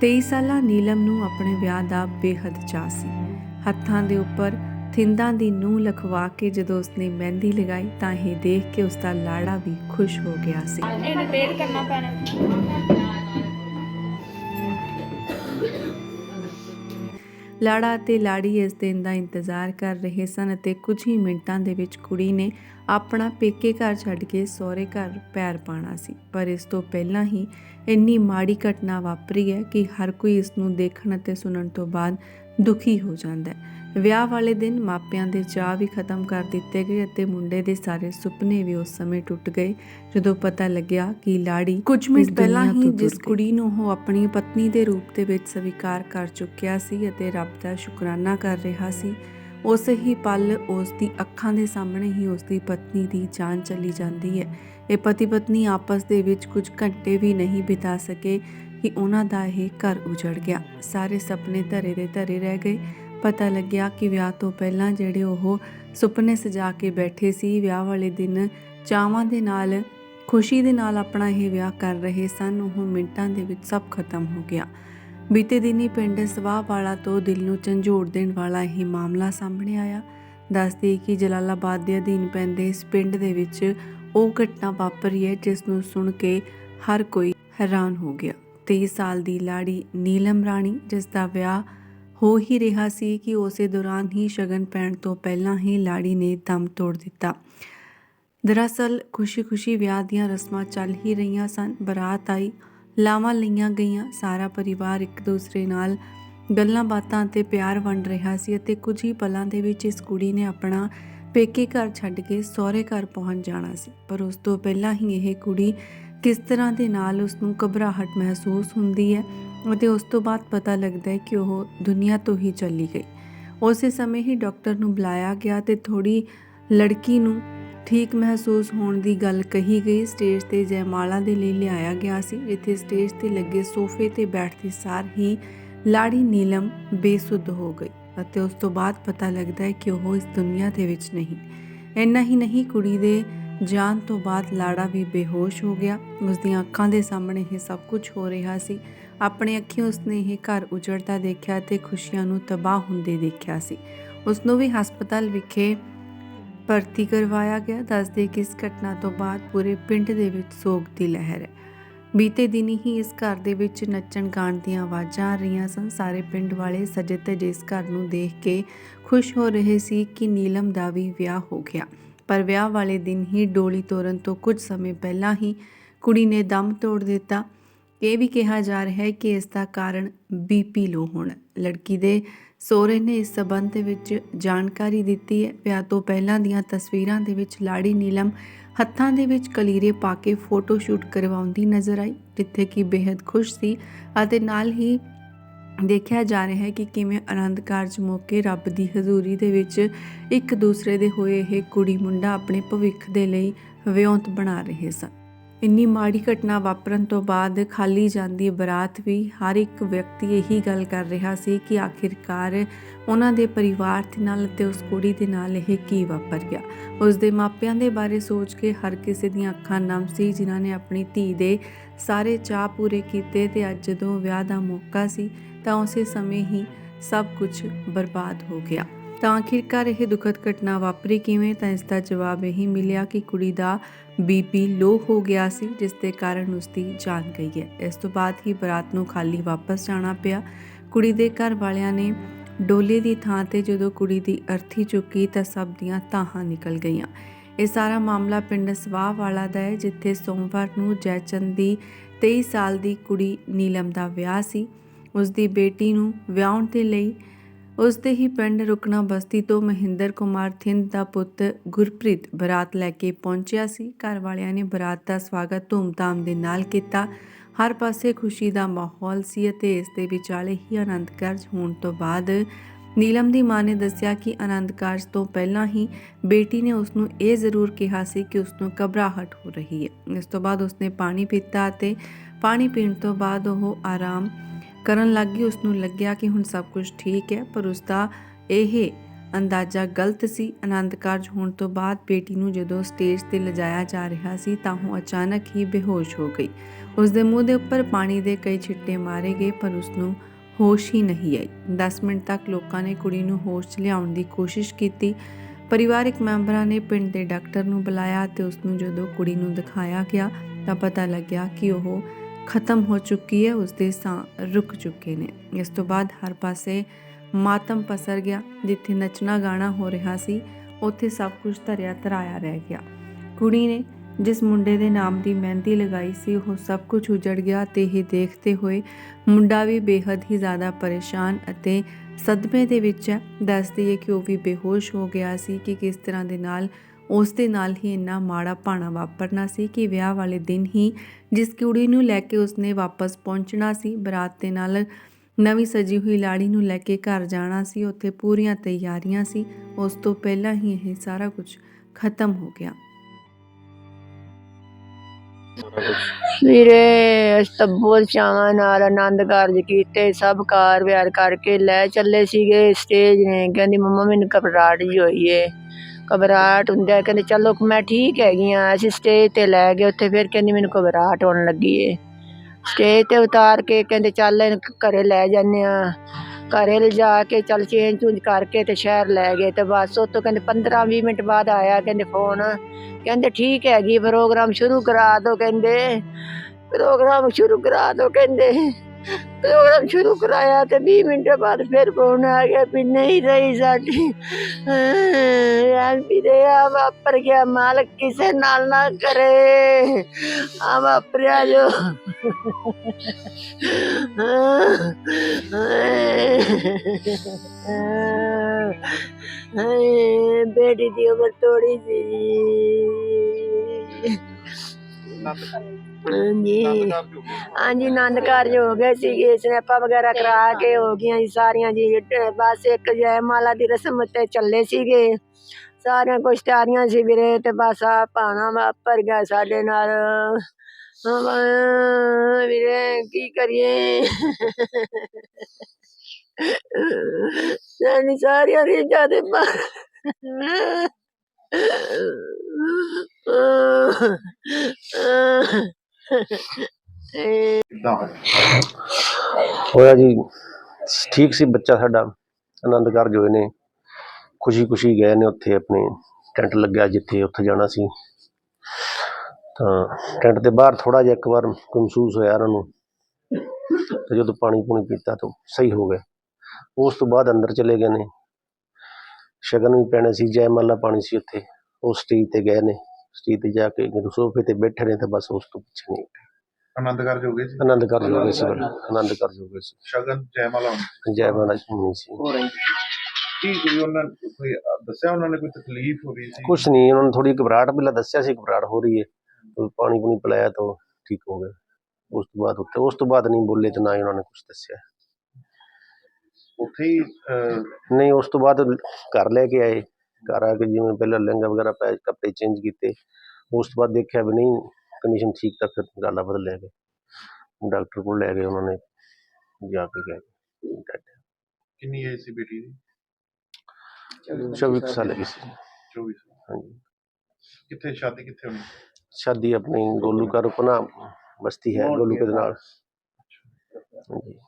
23 ਸਾਲਾ ਨੀਲਮ ਨੂੰ ਆਪਣੇ ਵਿਆਹ ਦਾ ਬੇਹੱਦ ਚਾਅ ਸੀ। ਹੱਥਾਂ ਦੇ ਉੱਪਰ ਥਿੰਦਾਂ ਦੀ ਨੂੰਹ ਲਖਵਾ ਕੇ ਜਦੋਂ ਉਸਨੇ ਮਹਿੰਦੀ ਲਗਾਈ ਤਾਂ ਇਹ ਦੇਖ ਕੇ ਉਸ ਦਾ ਲਾੜਾ ਵੀ ਖੁਸ਼ ਹੋ ਗਿਆ ਸੀ। ਇਹਨੂੰ ਵੇਟ ਕਰਨਾ ਪੈਣਾ। ਲਾੜਾ ਅਤੇ ਲਾੜੀ ਇਸ ਦਿਨ ਦਾ ਇੰਤਜ਼ਾਰ ਕਰ ਰਹੇ ਸਨ ਅਤੇ ਕੁਝ ਹੀ ਮਿੰਟਾਂ ਦੇ ਵਿੱਚ ਕੁੜੀ ਨੇ ਆਪਣਾ ਪੇਕੇ ਘਰ ਛੱਡ ਕੇ ਸਹੁਰੇ ਘਰ ਪੈਰ ਪਾਣਾ ਸੀ। ਪਰ ਇਸ ਤੋਂ ਪਹਿਲਾਂ ਹੀ ਇੰਨੀ ਮਾੜੀ ਘਟਨਾ ਵਾਪਰੀ ਹੈ ਕਿ ਹਰ ਕੋਈ ਇਸ ਨੂੰ ਦੇਖਣ ਅਤੇ ਸੁਣਨ ਤੋਂ ਬਾਅਦ ਦੁਖੀ ਹੋ ਜਾਂਦਾ ਹੈ। ਵਿਆਹ ਵਾਲੇ ਦਿਨ ਮਾਪਿਆਂ ਦੇ ਚਾਅ ਵੀ ਖਤਮ ਕਰ ਦਿੱਤੇ ਗਏ ਅਤੇ ਮੁੰਡੇ ਦੇ ਸਾਰੇ ਸੁਪਨੇ ਵੀ ਉਸ ਸਮੇਂ ਟੁੱਟ ਗਏ ਜਦੋਂ ਪਤਾ ਲੱਗਿਆ ਕਿ ਲਾੜੀ ਕੁਝ ਮਿੰਟ ਪਹਿਲਾਂ ਹੀ ਜਿਸ। ਕੁੜੀ ਨੂੰ ਉਹ ਆਪਣੀ ਪਤਨੀ ਦੇ ਰੂਪ ਦੇ ਵਿੱਚ ਸਵੀਕਾਰ ਕਰ ਚੁੱਕਿਆ ਸੀ ਅਤੇ ਰੱਬ ਦਾ ਸ਼ੁਕਰਾਨਾ ਕਰ ਰਿਹਾ ਸੀ ਉਸੇ ਹੀ ਪਲ ਉਸ ਦੀ ਅੱਖਾਂ ਦੇ ਸਾਹਮਣੇ ਹੀ ਉਸ ਦੀ ਪਤਨੀ ਦੀ ਜਾਨ ਚਲੀ ਜਾਂਦੀ ਹੈ। ਇਹ ਪਤੀ ਪਤਨੀ ਆਪਸ ਦੇ ਵਿੱਚ ਕੁਝ ਘੰਟੇ ਵੀ ਨਹੀਂ ਬਿਤਾ ਸਕੇ ਕਿ ਉਹਨਾਂ ਦਾ ਇਹ ਘਰ ਉਜੜ ਗਿਆ। ਸਾਰੇ ਸੁਪਨੇ ਧਰੇ ਦੇ ਧਰੇ ਰਹਿ ਗਏ। ਪਤਾ ਲੱਗਿਆ ਕਿ ਵਿਆਹ ਤੋਂ ਪਹਿਲਾਂ ਜਿਹੜੇ ਉਹ ਸੁਪਨੇ ਸਜਾ ਕੇ ਬੈਠੇ ਸੀ, ਵਿਆਹ ਵਾਲੇ ਦਿਨ ਚਾਵਾਂ ਦੇ ਨਾਲ, ਖੁਸ਼ੀ ਦੇ ਨਾਲ ਆਪਣਾ ਇਹ ਵਿਆਹ ਕਰ ਰਹੇ ਸਨ। ਉਹ ਮਿੰਟਾਂ ਦੇ ਵਿੱਚ ਸਭ ਖਤਮ ਹੋ ਗਿਆ। ਬੀਤੇ ਦਿਨੀ ਪਿੰਡ ਸਵਾਹ ਵਾਲਾ ਤੋਂ ਦਿਲ ਨੂੰ ਝੰਜੋੜ ਦੇਣ ਵਾਲਾ ਇਹ ਮਾਮਲਾ ਸਾਹਮਣੇ ਆਇਆ। ਦੱਸਦੀ ਕਿ ਜਲਾਲਾਬਾਦ ਦੇ ਅਧੀਨ ਪੈਂਦੇ ਇਸ ਪਿੰਡ ਦੇ ਵਿੱਚ ਉਹ ਘਟਨਾ ਵਾਪਰੀ ਹੈ, ਜਿਸ ਨੂੰ ਸੁਣ ਕੇ ਹਰ ਕੋਈ ਹੈਰਾਨ ਹੋ ਗਿਆ। 23 ਸਾਲ ਦੀ ਲਾੜੀ ਨੀਲਮ ਰਾਣੀ, ਜਿਸ ਦਾ ਵਿਆਹ ਹੋ ਹੀ ਰਿਹਾ ਸੀ ਕਿ ਉਸੇ ਦੌਰਾਨ ਹੀ ਸ਼ਗਨ ਪੈਣ ਤੋਂ ਪਹਿਲਾਂ ਹੀ ਲਾੜੀ ਨੇ ਦਮ ਤੋੜ ਦਿੱਤਾ। ਦਰਅਸਲ ਖੁਸ਼ੀ-ਖੁਸ਼ੀ ਵਿਆਹ ਦੀਆਂ ਰਸਮਾਂ ਚੱਲ ਹੀ ਰਹੀਆਂ ਸਨ। ਬਰਾਤ ਆਈ, ਲਾਵਾਂ ਲਈਆਂ ਗਈਆਂ, ਸਾਰਾ ਪਰਿਵਾਰ ਇੱਕ ਦੂਸਰੇ ਨਾਲ ਗੱਲਾਂ ਬਾਤਾਂ ਅਤੇ ਪਿਆਰ ਵੰਡ ਰਿਹਾ ਸੀ ਅਤੇ ਕੁਝ ਹੀ ਪਲਾਂ ਦੇ ਵਿੱਚ ਇਸ ਕੁੜੀ ਨੇ ਆਪਣਾ ਪੇਕੇ ਘਰ ਛੱਡ ਕੇ ਸਹੁਰੇ ਘਰ ਪਹੁੰਚ ਜਾਣਾ ਸੀ। ਪਰ ਉਸ ਤੋਂ ਪਹਿਲਾਂ ਹੀ ਇਹ ਕੁੜੀ ਕਿਸ ਤਰ੍ਹਾਂ ਦੇ ਨਾਲ ਉਸ ਨੂੰ ਘਬਰਾਹਟ ਮਹਿਸੂਸ ਹੁੰਦੀ ਹੈ ਅਤੇ ਉਸ ਤੋਂ ਬਾਅਦ ਪਤਾ ਲੱਗਦਾ ਹੈ ਕਿ ਉਹ ਦੁਨੀਆ ਤੋਂ ਹੀ ਚਲੀ ਗਈ। ਉਸੇ ਸਮੇਂ ਹੀ ਡਾਕਟਰ ਨੂੰ ਬੁਲਾਇਆ ਗਿਆ ਤੇ ਥੋੜੀ ਲੜਕੀ ਨੂੰ ਠੀਕ ਮਹਿਸੂਸ ਹੋਣ ਦੀ ਗੱਲ ਕਹੀ ਗਈ। ਸਟੇਜ ਤੇ ਜੈਮਾਲਾ ਦੇ ਲਈ ਲਿਆਇਆ ਗਿਆ ਸੀ। ਜਿੱਥੇ ਸਟੇਜ ਤੇ ਲੱਗੇ ਸੋਫੇ ਤੇ ਬੈਠਦੀ ਸਾਰ ਹੀ ਲਾੜੀ ਨੀਲਮ ਬੇਸੁੱਧ ਹੋ ਗਈ ਅਤੇ ਉਸ ਤੋਂ ਬਾਅਦ ਪਤਾ ਲੱਗਦਾ ਹੈ ਕਿ ਉਹ ਇਸ ਦੁਨੀਆ ਦੇ ਵਿੱਚ ਨਹੀਂ। ਇੰਨਾ ਹੀ ਨਹੀਂ, ਕੁੜੀ ਦੇ ਜਾਨ ਤੋਂ ਬਾਅਦ ਲਾੜਾ ਵੀ ਬੇਹੋਸ਼ ਹੋ ਗਿਆ। ਉਸ ਦੀਆਂ ਅੱਖਾਂ ਦੇ ਸਾਹਮਣੇ ਇਹ ਸਭ ਕੁਝ ਹੋ ਰਿਹਾ ਸੀ। ਆਪਣੇ ਅੱਖੀਂ ਉਸਨੇ ਇਹ ਘਰ ਉਜੜਦਾ ਦੇਖਿਆ ਤੇ ਖੁਸ਼ੀਆਂ ਨੂੰ ਤਬਾਹ ਹੁੰਦੇ ਦੇਖਿਆ ਸੀ। ਉਸ ਨੂੰ ਵੀ ਹਸਪਤਾਲ ਵਿਖੇ ਭਰਤੀ ਕਰਵਾਇਆ ਗਿਆ। ਦੱਸਦੇ ਕਿ ਇਸ ਘਟਨਾ ਤੋਂ ਬਾਅਦ ਪੂਰੇ ਪਿੰਡ ਦੇ ਵਿੱਚ ਸੋਗ ਦੀ ਲਹਿਰ ਹੈ। ਬੀਤੇ ਦਿਨ ਹੀ ਇਸ ਘਰ ਦੇ ਵਿੱਚ ਨੱਚਣ ਗਾਣ ਦੀਆਂ ਆਵਾਜ਼ਾਂ ਆ ਰਹੀਆਂ ਸਨ। ਸਾਰੇ ਪਿੰਡ ਵਾਲੇ ਸਜੇ ਧਜੇ ਇਸ ਘਰ ਨੂੰ ਦੇਖ ਕੇ ਖੁਸ਼ ਹੋ ਰਹੇ ਸੀ ਕਿ ਨੀਲਮ ਦਾ ਵੀ ਵਿਆਹ ਹੋ ਗਿਆ। ਪਰ ਵਿਆਹ ਵਾਲੇ ਦਿਨ ਹੀ ਡੋਲੀ ਤੋਰਨ ਤੋਂ ਕੁਝ ਸਮੇਂ ਪਹਿਲਾਂ ਹੀ ਕੁੜੀ ਨੇ ਦਮ ਤੋੜ ਦਿੱਤਾ। ਇਹ ਵੀ ਕਿਹਾ ਜਾ ਰਿਹਾ ਹੈ ਕਿ ਇਸ ਦਾ ਕਾਰਨ ਬੀਪੀ ਲੋ ਹੋਣਾ। ਲੜਕੀ ਦੇ ਸਹੁਰੇ ਨੇ ਇਸ ਸਬੰਧ ਦੇ ਵਿੱਚ ਜਾਣਕਾਰੀ ਦਿੱਤੀ ਹੈ। ਵਿਆਹ ਤੋਂ ਪਹਿਲਾਂ ਦੀਆਂ ਤਸਵੀਰਾਂ ਦੇ ਵਿੱਚ ਲਾੜੀ ਨੀਲਮ ਹੱਥਾਂ ਦੇ ਵਿੱਚ ਕਲੀਰੇ ਪਾ ਕੇ ਫੋਟੋ ਸ਼ੂਟ ਕਰਵਾਉਂਦੀ ਨਜ਼ਰ ਆਈ, ਜਿੱਥੇ ਕਿ ਬੇहद ਖੁਸ਼ ਸੀ ਅਤੇ ਨਾਲ ਹੀ ਦੇਖਿਆ ਜਾ ਰਿਹਾ ਹੈ ਕਿ ਕਿਵੇਂ ਆਨੰਦ ਕਾਰਜ ਮੌਕੇ ਰੱਬ ਦੀ ਹਜ਼ੂਰੀ ਦੇ ਵਿੱਚ ਇੱਕ ਦੂਸਰੇ ਦੇ ਹੋਏ ਇਹ ਕੁੜੀ ਮੁੰਡਾ ਆਪਣੇ ਭਵਿੱਖ ਦੇ ਲਈ ਵਿਉਂਤ ਬਣਾ ਰਹੇ ਸਨ। ਇੰਨੀ ਮਾੜੀ ਘਟਨਾ ਵਾਪਰਨ ਤੋਂ ਬਾਅਦ ਖਾਲੀ ਜਾਂਦੀ ਬਰਾਤ ਵੀ ਹਰ ਇੱਕ ਵਿਅਕਤੀ ਇਹੀ ਗੱਲ ਕਰ ਰਿਹਾ ਸੀ ਕਿ ਆਖਿਰਕਾਰ ਉਹਨਾਂ ਦੇ ਪਰਿਵਾਰ ਦੇ ਨਾਲ ਤੇ ਉਸ ਕੁੜੀ ਦੇ ਨਾਲ ਇਹ ਕੀ ਵਾਪਰ ਗਿਆ। ਉਸ ਦੇ ਮਾਪਿਆਂ ਦੇ ਬਾਰੇ ਸੋਚ ਕੇ ਹਰ ਕਿਸੇ ਦੀਆਂ ਅੱਖਾਂ ਨਮ ਸੀ, ਜਿਨ੍ਹਾਂ ਨੇ ਆਪਣੀ ਧੀ ਦੇ ਸਾਰੇ ਚਾਹ ਪੂਰੇ ਕੀਤੇ ਤੇ ਅੱਜ ਜਦੋਂ ਵਿਆਹ ਦਾ ਮੌਕਾ ਸੀ ਤਾਂ ਉਸੇ ਸਮੇਂ ਹੀ ਸਭ ਕੁਝ ਬਰਬਾਦ ਹੋ ਗਿਆ। ਤਾਂ ਆਖਿਰਕਾਰ ਇਹ ਦੁਖਦ ਘਟਨਾ ਵਾਪਰੀ ਕਿਵੇਂ ਤਾਂ ਇਸ ਦਾ ਜਵਾਬ ਇਹੀ ਮਿਲਿਆ ਕਿ ਕੁੜੀ ਦਾ ਬੀਪੀ ਲੋ ਹੋ ਗਿਆ ਸੀ, ਜਿਸ ਦੇ ਕਾਰਨ ਉਸ ਦੀ ਜਾਨ ਗਈ ਹੈ। ਇਸ ਤੋਂ ਬਾਅਦ ਹੀ ਬਰਾਤ ਨੂੰ ਖਾਲੀ ਵਾਪਸ ਜਾਣਾ ਪਿਆ। ਕੁੜੀ ਦੇ ਘਰ ਵਾਲਿਆਂ ਨੇ ਡੋਲੇ ਦੀ ਥਾਂ ਤੇ ਜਦੋਂ ਕੁੜੀ ਦੀ ਅਰਥੀ ਚੁੱਕੀ ਤਾਂ ਸਭ ਦੀਆਂ ਤਾਹਾਂ ਨਿਕਲ ਗਈਆਂ। ਇਹ ਸਾਰਾ ਮਾਮਲਾ ਪਿੰਡ ਸਵਾਹ ਵਾਲਾ ਦਾ ਹੈ, ਜਿੱਥੇ ਸੋਮਵਾਰ ਨੂੰ ਜੈਚੰਦ ਦੀ 23 ਸਾਲ ਦੀ ਕੁੜੀ ਨੀਲਮ ਦਾ ਵਿਆਹ ਸੀ। ਉਸ ਦੀ ਬੇਟੀ ਨੂੰ ਵਿਆਹਣ ਦੇ ਲਈ ਉਸ ਦੇ ਹੀ ਪਿੰਡ ਰੁਕਣਾ ਬਸਤੀ ਤੋਂ ਮਹਿੰਦਰ ਕੁਮਾਰ ਥਿੰਦ ਦਾ ਪੁੱਤ ਗੁਰਪ੍ਰੀਤ ਬਰਾਤ ਲੈ ਕੇ ਪਹੁੰਚਿਆ ਸੀ। ਘਰ ਵਾਲਿਆਂ ਨੇ ਬਰਾਤ ਦਾ ਸਵਾਗਤ ਧੂਮਧਾਮ ਦੇ ਨਾਲ ਕੀਤਾ। ਹਰ ਪਾਸੇ ਖੁਸ਼ੀ ਦਾ ਮਾਹੌਲ ਸੀ ਅਤੇ ਇਸ ਦੇ ਵਿਚਾਲੇ ਹੀ ਆਨੰਦ ਕਾਰਜ ਹੋਣ ਤੋਂ ਬਾਅਦ ਨੀਲਮ ਦੀ ਮਾਂ ਨੇ ਦੱਸਿਆ ਕਿ ਆਨੰਦ ਕਾਰਜ ਤੋਂ ਪਹਿਲਾਂ ਹੀ ਬੇਟੀ ਨੇ ਉਸ ਨੂੰ ਇਹ ਜ਼ਰੂਰ ਕਿਹਾ ਸੀ ਕਿ ਉਸ ਨੂੰ ਘਬਰਾਹਟ ਹੋ ਰਹੀ ਹੈ। ਇਸ ਤੋਂ ਬਾਅਦ ਉਸਨੇ ਪਾਣੀ ਪੀਤਾ ਅਤੇ ਪਾਣੀ ਪੀਣ ਤੋਂ ਬਾਅਦ ਉਹ ਆਰਾਮ ਕਰਨ ਲੱਗੀ ਉਸ ਨੂੰ ਲੱਗਿਆ ਕਿ ਹੁਣ ਸਭ ਕੁਝ ਠੀਕ ਹੈ, ਪਰ ਉਸ ਦਾ ਇਹ ਅੰਦਾਜ਼ਾ ਗਲਤ ਸੀ। ਆਨੰਦ ਕਾਰਜ ਹੋਣ ਤੋਂ ਬਾਅਦ ਬੇਟੀ ਨੂੰ ਜਦੋਂ ਸਟੇਜ ਤੇ ਲਿਜਾਇਆ ਜਾ ਰਿਹਾ ਸੀ, ਤਾਂ ਉਹ ਅਚਾਨਕ ਹੀ ਬੇਹੋਸ਼ ਹੋ ਗਈ। ਉਸ ਦੇ ਮੂੰਹ ਦੇ ਉੱਪਰ ਪਾਣੀ ਦੇ ਕਈ ਛਿੱਟੇ ਮਾਰੇ ਗਏ, ਪਰ ਉਸ ਨੂੰ ਹੋਸ਼ ਹੀ ਨਹੀਂ ਆਈ। 10 ਮਿੰਟ ਤੱਕ ਲੋਕਾਂ ਨੇ ਕੁੜੀ ਨੂੰ ਹੋਸ਼ 'ਚ ਲਿਆਉਣ ਦੀ ਕੋਸ਼ਿਸ਼ ਕੀਤੀ। ਪਰਿਵਾਰਕ ਮੈਂਬਰਾਂ ਨੇ ਪਿੰਡ ਦੇ ਡਾਕਟਰ ਨੂੰ ਬੁਲਾਇਆ ਤੇ ਉਸ ਨੂੰ ਜਦੋਂ ਕੁੜੀ ਨੂੰ ਦਿਖਾਇਆ ਗਿਆ, ਤਾਂ ਪਤਾ ਲੱਗਿਆ ਕਿ ਉਹ ਖਤਮ ਹੋ ਚੁੱਕੀ ਹੈ ਉਸ ਦੇ ਸਾਹ ਰੁਕ ਚੁੱਕੇ ਨੇ। ਇਸ ਤੋਂ ਬਾਅਦ ਹਰ ਪਾਸੇ ਮਾਤਮ ਪਸਰ ਗਿਆ, ਜਿੱਥੇ ਨੱਚਣਾ ਗਾਣਾ ਹੋ ਰਿਹਾ ਸੀ, ਉੱਥੇ ਸਭ ਕੁਝ ਧਰਿਆ ਧਰਾਇਆ ਰਹਿ ਗਿਆ। ਕੁੜੀ ਨੇ ਜਿਸ ਮੁੰਡੇ ਦੇ ਨਾਮ ਦੀ ਮਹਿੰਦੀ ਲਗਾਈ ਸੀ, ਉਹ ਸਭ ਕੁਝ ਉਜੜ ਗਿਆ ਤੇ ਇਹ ਦੇਖਦੇ ਹੋਏ ਮੁੰਡਾ ਵੀ ਬੇਹੱਦ ਹੀ ਜ਼ਿਆਦਾ ਪਰੇਸ਼ਾਨ ਅਤੇ ਸਦਮੇ ਦੇ ਵਿੱਚ ਹੈ। ਦੱਸਦੀ ਹੈ ਕਿ ਉਹ ਵੀ ਬੇਹੋਸ਼ ਹੋ ਗਿਆ ਸੀ ਕਿ ਕਿਸ ਤਰ੍ਹਾਂ ਦੇ ਨਾਲ ਉਸ ਦੇ ਨਾਲ ਹੀ ਇੰਨਾ ਮਾੜਾ ਭਾਣਾ ਵਾਪਰਨਾ ਸੀ ਕਿ ਵਿਆਹ ਵਾਲੇ ਦਿਨ ਹੀ ਜਿਸ ਕੁੜੀ ਨੂੰ ਲੈ ਕੇ ਉਸਨੇ ਵਾਪਸ ਪਹੁੰਚਣਾ ਸੀ, ਬਰਾਤ ਦੇ ਨਾਲ ਨਵੀਂ ਸਜੀ ਹੋਈ ਲਾੜੀ ਨੂੰ ਲੈ ਕੇ ਘਰ ਜਾਣਾ ਸੀ, ਉੱਥੇ ਪੂਰੀਆਂ ਤਿਆਰੀਆਂ ਸੀ, ਉਸ ਤੋਂ ਪਹਿਲਾਂ ਹੀ ਇਹ ਸਾਰਾ ਕੁਝ ਖਤਮ ਹੋ ਗਿਆ। ਵੀਰੇ, ਅਸੀਂ ਤਾਂ ਬਹੁਤ ਚਾਵਾਂ ਨਾਲ ਆਨੰਦ ਕਾਰਜ ਕੀਤੇ, ਸਭ ਕਾਰ ਵਿਹਾਰ ਕਰਕੇ ਲੈ ਚੱਲੇ ਸੀਗੇ ਸਟੇਜ ਨੇ, ਕਹਿੰਦੀ ਮੰਮਾ ਮੈਨੂੰ ਘਬਰਾਹਟ ਜੀ ਹੋਈ ਏ। ਘਬਰਾਹਟ ਹੁੰਦਾ ਕਹਿੰਦੇ, ਚਲੋ ਮੈਂ ਠੀਕ ਹੈਗੀ ਆ ਅਸੀਂ ਸਟੇਜ ਤੇ ਲੈ ਗਏ ਉੱਥੇ। ਫਿਰ ਕਹਿੰਦੀ, ਮੈਨੂੰ ਘਬਰਾਹਟ ਹੋਣ ਲੱਗੀ ਏ। ਸਟੇਜ ਤੇ ਉਤਾਰ ਕੇ ਕਹਿੰਦੇ, ਚੱਲ ਇਹਨੂੰ ਘਰੇ ਲੈ ਜਾਂਦੇ ਆ ਘਰੇ ਲਿਜਾ ਕੇ ਚੱਲ ਚੇਂਜ ਚੂੰਜ ਕਰਕੇ ਤੇ ਸ਼ਹਿਰ ਲੈ ਗਏ ਤੇ ਬਸ। ਉਹ ਤੋਂ ਕਹਿੰਦੇ 15 20 ਮਿੰਟ ਬਾਅਦ ਆਇਆ ਕਹਿੰਦੇ ਫੋਨ ਕਹਿੰਦੇ, ਠੀਕ ਹੈਗੀ ਪ੍ਰੋਗਰਾਮ ਸ਼ੁਰੂ ਕਰਾ ਦਿਓ ਕਹਿੰਦੇ। ਪ੍ਰੋਗਰਾਮ ਸ਼ੁਰੂ ਕਰਾ ਦਿਓ ਕਹਿੰਦੇ। ਪ੍ਰੋਗਰਾਮ ਸ਼ੁਰੂ ਕਰਾਇਆ ਤੇ 20 ਮਿੰਟ ਬਾਅਦ ਫਿਰ ਫੋਨ ਆ ਗਿਆ ਵੀ ਨਹੀਂ ਰਹੀ ਸਾਡੀ। ਯਾਰ ਵੀਰੇ ਆ ਵਾਪਰ ਗਿਆ, ਮਾਲਕ ਕਿਸੇ ਨਾਲ ਨਾ ਕਰੇ। ਆ ਵਾਪਰਿਆ ਜੋ। ਹਾਏ ਬੇਟੀ ਦੀ ਉਮਰ ਥੋੜੀ ਸੀ। ਹਾਂਜੀ। ਹਾਂਜੀ ਆਨੰਦ ਕਾਰਜ ਹੋ ਗਏ ਸੀਗੇ ਸਨੈਪਾਂ ਵਗੈਰਾ ਕਰਾ ਕੇ ਹੋ ਗਈਆਂ ਜੀ ਸਾਰੀਆਂ ਜੀ। ਬਸ ਇੱਕ ਜੈਮਾਲਾ ਦੀ ਰਸਮ ਤੇ ਚੱਲੇ ਸੀਗੇ। ਸਾਰੀਆਂ ਕੁਛ ਤਿਆਰੀਆਂ ਸੀ ਵੀਰੇ ਤੇ ਬਸ ਆ ਪਾਣਾ ਵਾਪਰ ਗਿਆ ਸਾਡੇ ਨਾਲ। ਵੀਰੇ ਕੀ ਕਰੀਏ? ਸਾਡੀ ਸਾਰੀਆਂ ਰੀਝਾਂ ਦੇ ਮਾਰ ਹੋਇਆ ਜੀ, ਠੀਕ ਸੀ ਬੱਚਾ ਸਾਡਾ, ਆਨੰਦ ਕਾਰਜ ਹੋਏ ਨੇ ਖੁਸ਼ੀ ਖੁਸ਼ੀ ਗਏ ਨੇ ਉੱਥੇ ਆਪਣੇ, ਟੈਂਟ ਲੱਗਿਆ ਜਿੱਥੇ ਉੱਥੇ ਜਾਣਾ ਸੀ। ਤਾਂ ਟੈਂਟ ਦੇ ਬਾਹਰ ਥੋੜਾ ਜਿਹਾ ਇੱਕ ਵਾਰ ਕੋਈ ਮਹਿਸੂਸ ਹੋਇਆ ਉਹਨਾਂ ਨੂੰ, ਤੇ ਜਦੋਂ ਪਾਣੀ ਪੂਣੀ ਪੀਤਾ ਤਾਂ ਸਹੀ ਹੋ ਗਏ ਉਸ ਤੋਂ ਬਾਅਦ ਅੰਦਰ ਚਲੇ ਗਏ ਨੇ। ਸ਼ਗਨ ਵੀ ਪੈਣੇ ਸੀ ਜੈ ਮਾਲਾ ਪਾਣੀ ਸੀ ਉੱਥੇ ਉਹ ਸਟੇਜ ਤੇ ਗਏ ਨੇ। ਸਟੇਜ ਤੇ ਜਾ ਕੇ ਜਦੋਂ ਸੋਫੇ ਤੇ ਬੈਠੇ ਨੇ ਤਾਂ ਬਸ ਉਸ ਤੋਂ ਪਿੱਛੇ ਨਹੀਂ ਹਟੇ। ਆਨੰਦ ਕਾਰਜ ਹੋ ਗਏ ਸੀ? ਆਨੰਦ ਕਾਰਜ ਹੋ ਗਏ ਸੀ ਬੜਾ, ਆਨੰਦ ਕਾਰਜ ਹੋ ਗਏ ਸੀ। ਸ਼ਗਨ ਜੈਮਾਲਾ ਹੋਣੀ ਜੈ ਮਾਲਾ ਜੀ ਸੀ। ਕੀ ਕੋਈ ਉਹਨਾਂ ਨੇ ਕੋਈ ਦੱਸਿਆ ਉਹਨਾਂ ਨੇ ਕੋਈ ਤਕਲੀਫ ਹੋ ਰਹੀ ਸੀ? ਕੁਛ ਨਹੀਂ ਉਹਨਾਂ ਨੂੰ ਥੋੜੀ ਘਬਰਾਹਟ ਪਹਿਲਾਂ ਦੱਸਿਆ ਸੀ ਘਬਰਾਹਟ ਹੋ ਰਹੀ ਹੈ। ਤੇ ਪਾਣੀ ਪੂਣੀ ਪਿਲਾਇਆ ਤਾਂ ਠੀਕ ਹੋ ਗਏ ਉਸ ਤੋਂ ਬਾਅਦ ਉੱਤੇ ਉਸ ਤੋਂ ਬਾਅਦ ਨਹੀਂ ਬੋਲੇ ਤੇ ਨਾ ਹੀ ਉਹਨਾਂ ਨੇ ਕੁਝ ਦੱਸਿਆ। ਉੱਥੇ ਹੀ ਅਹ, ਨਹੀਂ ਉਸ ਤੋਂ ਬਾਅਦ ਘਰ ਲੈ ਕੇ ਆਏ। ਘਰ ਆ ਕੇ ਜਿਵੇਂ ਪਹਿਲਾਂ ਲਹਿੰਗਾ ਵਗੈਰਾ ਪਾਇਆ ਕੱਪੜੇ ਚੇਂਜ ਕੀਤੇ ਉਸ ਤੋਂ ਬਾਅਦ ਦੇਖਿਆ ਵੀ ਨਹੀਂ ਕੰਡੀਸ਼ਨ ਠੀਕ ਤਾਂ ਫਿਰ ਗਾਲਾ ਬਦਲ ਲੈ ਗਏ ਡਾਕਟਰ ਕੋਲ ਲੈ ਗਏ ਉਹਨਾਂ ਨੇ ਜਾ ਕੇ ਗਏ ਕਿੰਨੀ ਏਜ ਸੀ ਬੇਟੀ ਦੀ 24 ਕੁ ਸਾਲ ਦੀ ਸੀ 24 ਹਾਂਜੀ ਕਿੱਥੇ ਸ਼ਾਦੀ ਕਿੱਥੇ ਹੋਣੀ ਸ਼ਾਦੀ ਆਪਣੀ ਗੋਲੂ ਘਰ ਉਪਨਾ ਬਸਤੀ ਹੈ ਗੋਲੂ ਕੇ ਦੇ ਨਾਲ ਹਾਂਜੀ